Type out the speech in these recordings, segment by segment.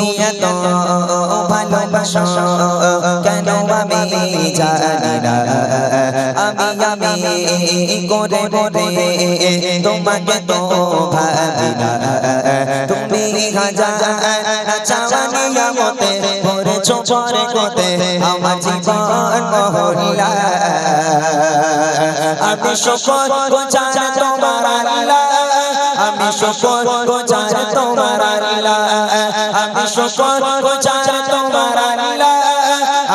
তুমি এত ভালোবাসো কেন আমি জানি না। আমি আমি করে মরে তোমাকে তো ভাবি না। তুমি হাজার চাওয়ানি আমতে ভরে চোপরে কোতে। আমি শুকর গোচার তোমার আল্লাহ। আমি শুকর গোচার তোমার আল্লাহ। আমি শুকর গোচার তোমার আল্লাহ।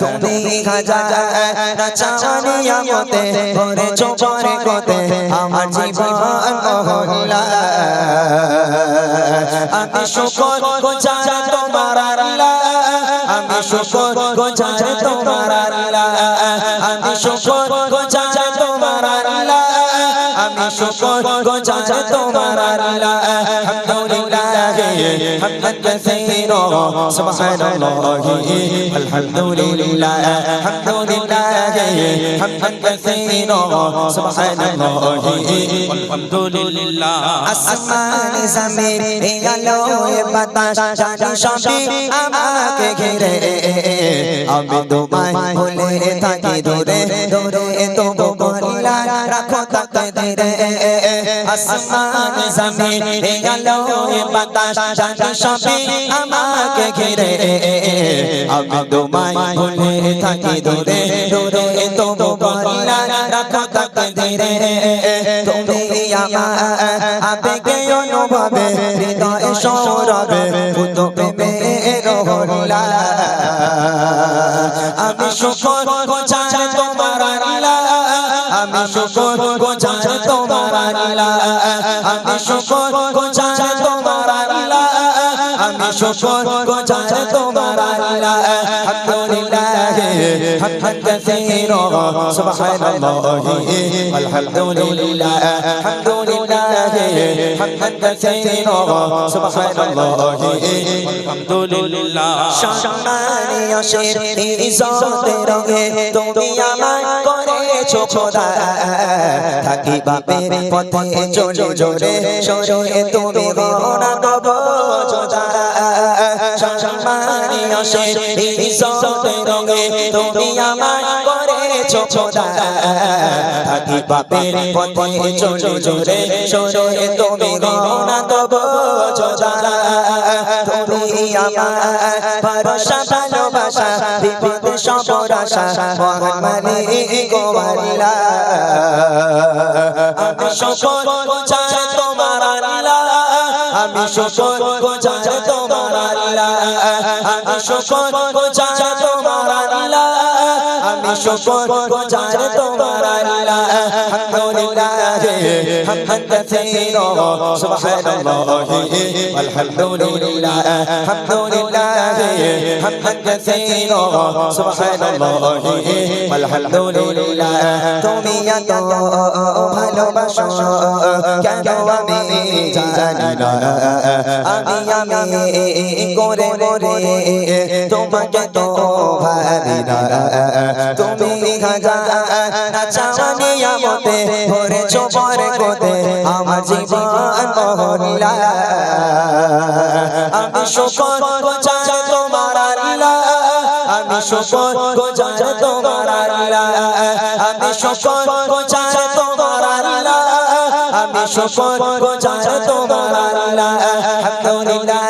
তুমি হাজার চাওয়ানি আমতে ভরে চোপরে কোতে আমার জীবন মহল্লা আমি শুকর গোচার তোমার আল্লাহ। আমি শুকর গোচার তোমার আল্লাহ। আমি শুকর গোচার তোমার আল্লাহ। আমি শুকর গোচার তোমার আল্লাহ। আমি তোমায় ভুলে থাকি দূরে দূরে তো বলিলা রাখো তাকে ধীরে। আসমান, জমিন আলো বাতাস, জানি আমাকে ঘিরে। আমি তোমায় ভুলে থাকি দূরে দূরে তো বলিলা রাখো তাকে তুমি আমার আবেগে অনুভবে, হৃদয় সৌরভে, ভূত প্রেমে রহলা আমি আল্লাহ আমি শুকর গোচার তোমার আল্লাহ আমি শুকর আমি শুকর গোচার তোমার আল্লাহ। আলহামদুলিল্লাহ হামদান কাসীরা সুবহানাল্লাহি আলহামদুলিল্লাহ। আলহামদুলিল্লাহ হামদান কাসীরা সুবহানাল্লাহি আলহামদুলিল্লাহ। সম্মানীয় শের ইজ্জতে রঙে তুমি আমায় করেছ খোদা। থাকি বাপের পথে চলে জোরে সরে তুমি গনা দব। সম্মানীয় শের রঙে তুমি আমায় করেছ খোদা। থাকি বাপের পথে চলে জোরে সরে তুমি গনা দব যোদা তুমি আমার ভরসা ভালোবাসা, বিপদে সবর আশা মহান গোয়াল্লা আমি সকল আমি সকল গোচার তোমার আল্লাহ। আমি তোমার আল্লাহ আমি সকল গোচার তোমার আল্লাহ আলহামদুলিল্লাহ হামদান কাসীরা সুবহানাল্লাহি, আলহামদুলিল্লাহ আলহামদুলিল্লাহ হামদান কাসীরা সুবহানাল্লাহি, আলহামদুলিল্লাহ। তুমি এত ভালোবাসো, কেন আমি জানি না। আমি আমি, করে করে তোমাকে তো ভাবি না। তুমি হাজার চাওয়ানি আমতে ভরে চোপরে কোতে আমার জীবন মহল্লা আমি শুকর গোচার তোমার আল্লাহ। আমি শুকর গোচার তোমার আল্লাহ আমি শুকর গোচার তোমার আল্লাহ আমি শুকর গুজার তোমার আল্লাহ আলহামদুলিল্লাহ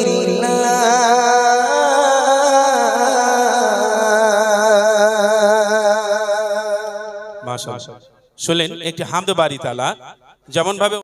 মাশাআল্লাহ শুনলেন একটি হামদ বাড়ি তালা যেমন ভাবে